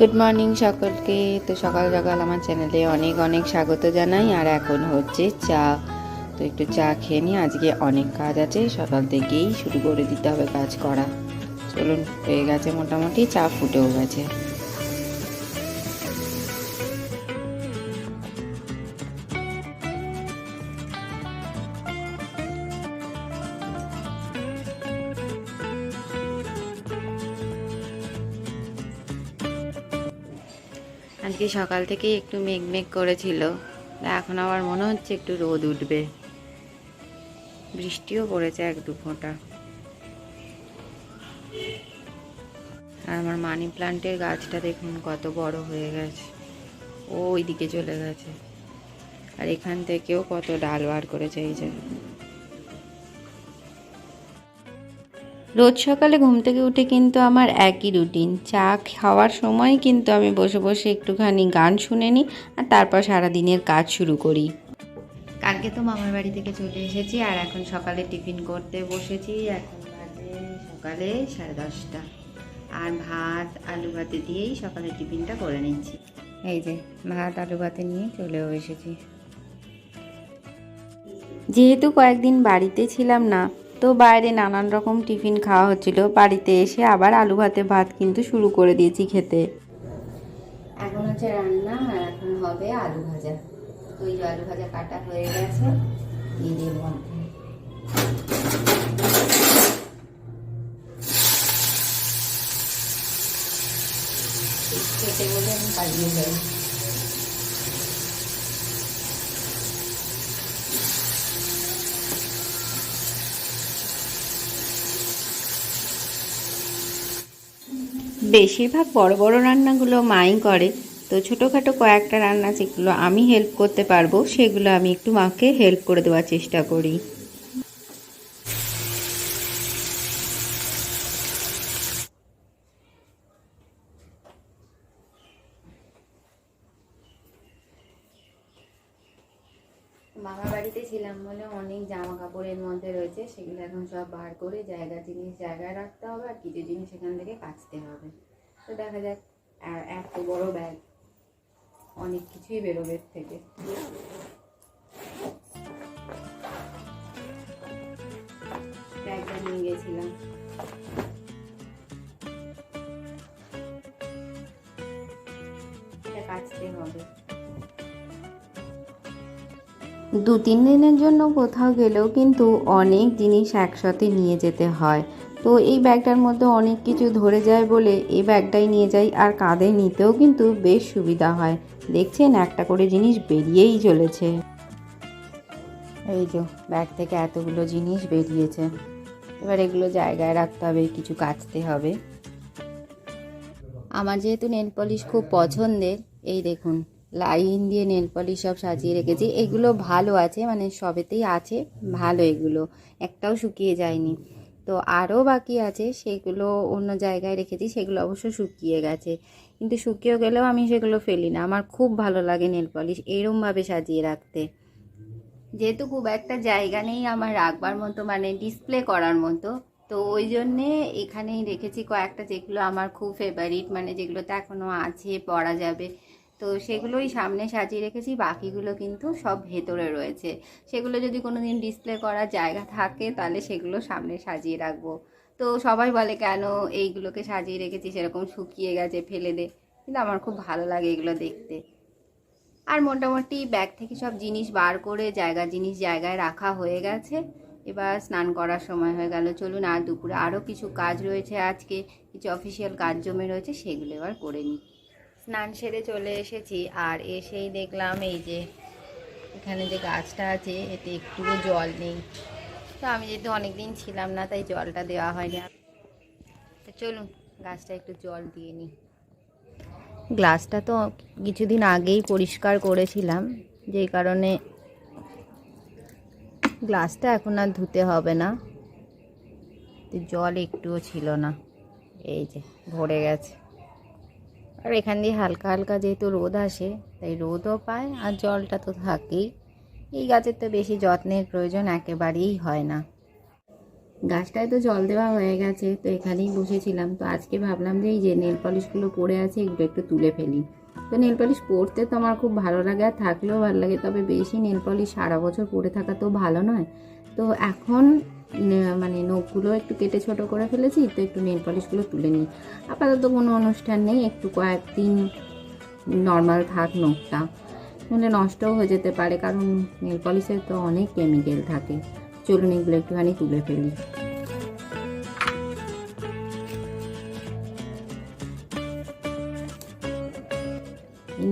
Good morning সকলকে। তো সকাল সকাল আমার চ্যানেলে অনেক অনেক স্বাগত জানাই। আর এখন হচ্ছে চা। তো একটু চা খেয়ে নিই আজকে অনেক কাজ আছে। সকাল থেকেই শুরু করে দিতে হবে কাজ করা। চলুন, হয়ে গেছে মোটামুটি। চা ফুটেও গেছে। আজকে সকাল থেকেই একটু মেঘ মেঘ করেছিল। এখন আবার মনে হচ্ছে একটু রোদ উঠবে। বৃষ্টিও পড়েছে এক দু ফোঁটা। আর আমার মানি প্লান্টের গাছটা দেখুন কত বড় হয়ে গেছে। ও ওইদিকে চলে গেছে। আর এখান থেকেও কত ডাল বার করেছে এই যে। রোজ সকালে ঘুম থেকে উঠে কিন্তু আমার একই রুটিন। চা খাওয়ার সময় কিন্তু আমি বসে বসে একটুখানি গান শুনে নিই আর তারপর সারাদিনের কাজ শুরু করি। কালকে তো মামার বাড়ি থেকে চলে এসেছি আর এখন সকালে টিফিন করতে বসেছি। এখন বাজে সকালে সাড়ে দশটা। আর ভাত আলু ভাতে দিয়েই সকালে টিফিনটা করে নিচ্ছি। এই যে ভাত আলু ভাতে নিয়ে চলেও এসেছি। যেহেতু কয়েকদিন বাড়িতে ছিলাম না তো বাইরে নানান রকম টিফিন খাওয়া হচ্ছিল। বাড়িতে এসে আবার আলু ভাতে ভাত কিন্তু শুরু করে দিয়েছি খেতে। এখন হচ্ছে রান্না আর এখন হবে আলু ভাজা। তো এই আলু ভাজা কাটা হয়ে গেছে এর মধ্যে খেতে বলে আমি পালিয়ে যাই। বেশিরভাগ বড় বড় রান্নাগুলো মাই করে, তো ছোটোখাটো কয়েকটা রান্না যেগুলো আমি হেল্প করতে পারব, সেগুলো আমি একটু মাকে হেল্প করে দেওয়ার চেষ্টা করি। মামা বাড়িতে ছিলাম বলে অনেক জামা কাপড়ের মধ্যে রয়েছে, সেগুলো এখন সব বার করে জায়গা জিনিস জায়গায় রাখতে হবে আর কিছু জিনিস এখান থেকে কাচতে হবে। তো দেখা যাক এত বড় ব্যাগ, অনেক কিছুই বেরোবে এর থেকে। ব্যাগটা নিয়ে গেছিলাম। কাচতে হবে। দু তিন দিনের জন্য কোথাও গেলেও কিন্তু অনেক জিনিস একসাথে নিয়ে যেতে হয়। তো এই ব্যাগটার মধ্যে অনেক কিছু ধরে যায় বলে এই ব্যাগটাই নিয়ে যাই আর কাঁধে নিতেও কিন্তু বেশ সুবিধা হয়। দেখছেন, একটা করে জিনিস বেরিয়েই চলেছে। এই যে, ব্যাগ থেকে এতগুলো জিনিস বেরিয়েছে। এবার এগুলো জায়গায় রাখতে হবে, কিছু কাচতে হবে। আমার যেহেতু নেল পলিশ খুব পছন্দের, এই দেখুন। লাইন দিয়ে, নেল পলিশ সব সাজিয়ে রেখেছি। এগুলো ভালো আছে মানে সবেতেই আছে, ভালো এগুলো। একটাও শুকিয়ে যায়নি। তো আরও বাকি আছে, সেগুলো অন্য জায়গায় রেখেছি, সেগুলো অবশ্য শুকিয়ে গেছে। কিন্তু শুকিয়ে গেলেও আমি সেগুলো ফেলি না। আমার খুব ভালো লাগে নেল পলিশ এরমভাবে সাজিয়ে রাখতে। যেহেতু খুব একটা জায়গা নেই আমার রাখবার মতো মানে ডিসপ্লে করার মতো, তো ওই জন্যে এখানেই রেখেছি কয়েকটা যেগুলো আমার খুব ফেভারিট মানে যেগুলোতে এখনও আছে, পরা যাবে। তো সেগুলোই সামনে সাজিয়ে রেখেছি, বাকিগুলো কিন্তু সব ভেতরে রয়েছে। সেগুলো যদি কোনো দিন ডিসপ্লে করার জায়গা থাকে, তাহলে সেগুলো সামনে সাজিয়ে রাখব। তো সবাই বলে, কেন এইগুলোকে সাজিয়ে রেখেছি সেরকম শুকিয়ে গেছে, ফেলে দে। কিন্তু আমার খুব ভালো লাগে এগুলো দেখতে। আর মোটামুটি ব্যাগ থেকে সব জিনিস বার করে, জায়গা জিনিস জায়গায় রাখা হয়ে গেছে। এবার স্নান করার সময় হয়ে গেল। চলুন, আর দুপুরে আরও কিছু কাজ রয়েছে আজকে। কিছু অফিসিয়াল কাজ জমে রয়েছে, সেগুলো এবার করে নিই। স্নান সেরে চলে এসেছি আর এসেই দেখলাম এই যে এখানে যে গাছটা আছে, এতে একটুও জল নেই। তো আমি যেহেতু অনেকদিন ছিলাম না, তাই জলটা দেওয়া হয়নি। তো চলুন, গাছটা একটু জল দিয়ে নিই। গ্লাসটা তো কিছুদিন আগেই পরিষ্কার করেছিলাম যেই কারণে গ্লাসটা এখন আর ধুতে হবে না। জল একটুও ছিল না। এই যে, ভরে গেছে। আর এখান দিয়ে হালকা হালকা যেহেতু রোদ আসে, তাই রোদও পায় আর জলটা তো থাকেই। এই গাছের তো বেশি যত্নের প্রয়োজন একেবারেই হয় না। গাছটায় তো জল দেওয়া হয়ে গেছে, তো এখানেই বসেছিলাম। তো আজকে ভাবলাম যে এই যে নেল পলিশগুলো পড়ে আছে, এগুলো একটু তুলে ফেলি। তো নেল পলিশ পরতে তো আমার খুব ভালো লাগে আর থাকলেও ভালো লাগে। তবে বেশি নেল পলিশ সারা বছর পরে থাকা তো ভালো নয়। তো এখন মানে নখগুলো একটু কেটে ছোট করে ফেলেছি, তো একটু নেল পলিশগুলো তুলে নিই। আপাতত কোনো অনুষ্ঠান নেই, একটু কয়েকদিন নর্মাল থাক নখটা। নাহলে নষ্টও হয়ে যেতে পারে, কারণ নেল পলিশের তো অনেক কেমিক্যাল থাকে। চলুন এগুলো একটুখানি তুলে ফেলি।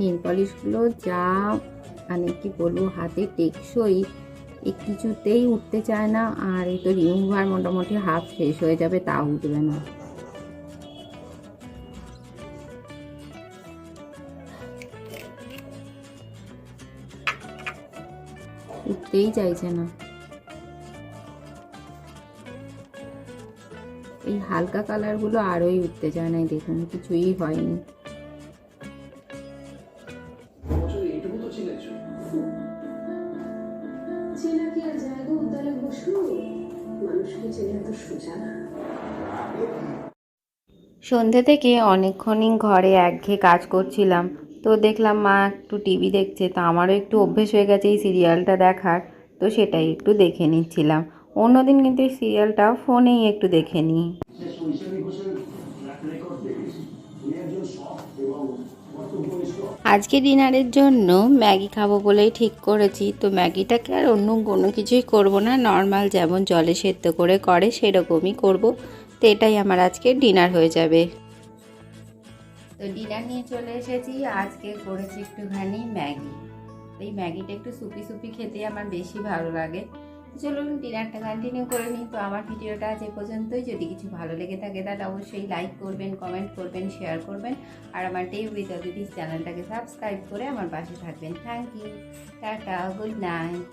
নেল পলিশগুলো যা মানে কি বলব, হাতে টেকসই কিছুতেই উঠতে চায় না, আর এই তো রিমুভার মোটামুটি হাফ শেষ হয়ে যাবে তা উঠবে না। উঠতেই চাইছে না। এই হালকা কালারগুলো আরোই উঠতে চায় না দেখুন, কিছুই হয়নি। সন্ধে থেকে অনেকক্ষণই ঘরে একঘেয়ে কাজ করছিলাম। তো দেখলাম, মা একটু টিভি দেখছে, তো আমারও একটু অভ্যেস হয়ে গেছে এই সিরিয়ালটা দেখার। তো সেটাই একটু দেখে নিচ্ছিলাম। অন্যদিন কিন্তু এই সিরিয়ালটা ফোনেই একটু দেখে নিই। আজকে ডিনারের জন্য ম্যাগি খাব বলেই ঠিক করেছি। তো ম্যাগিটাকে আর অন্য কোনো কিছুই করব না। নর্মাল যেমন জলে সেদ্ধ করে করে সেরকমই করব। তো এটাই আমার আজকে ডিনার হয়ে যাবে। তো ডিনার নিয়ে চলে এসেছি। আজকে করেছি একটুখানি ম্যাগি। এই ম্যাগিটা একটু সুপি সুপি খেতে আমার বেশি ভালো লাগে। চলুন ডিনারটা কন্টিনিউ করে নিই। তো আমার ভিডিওটা আজ এ পর্যন্তই। যদি কিছু ভালো লেগে থাকে, তাহলে অবশ্যই লাইক করবেন কমেন্ট করবেন শেয়ার করবেন। আর আমার ডে উইথ অদিতিস চ্যানেলটাকে সাবস্ক্রাইব করে আমার পাশে থাকবেন। Thank you tata good night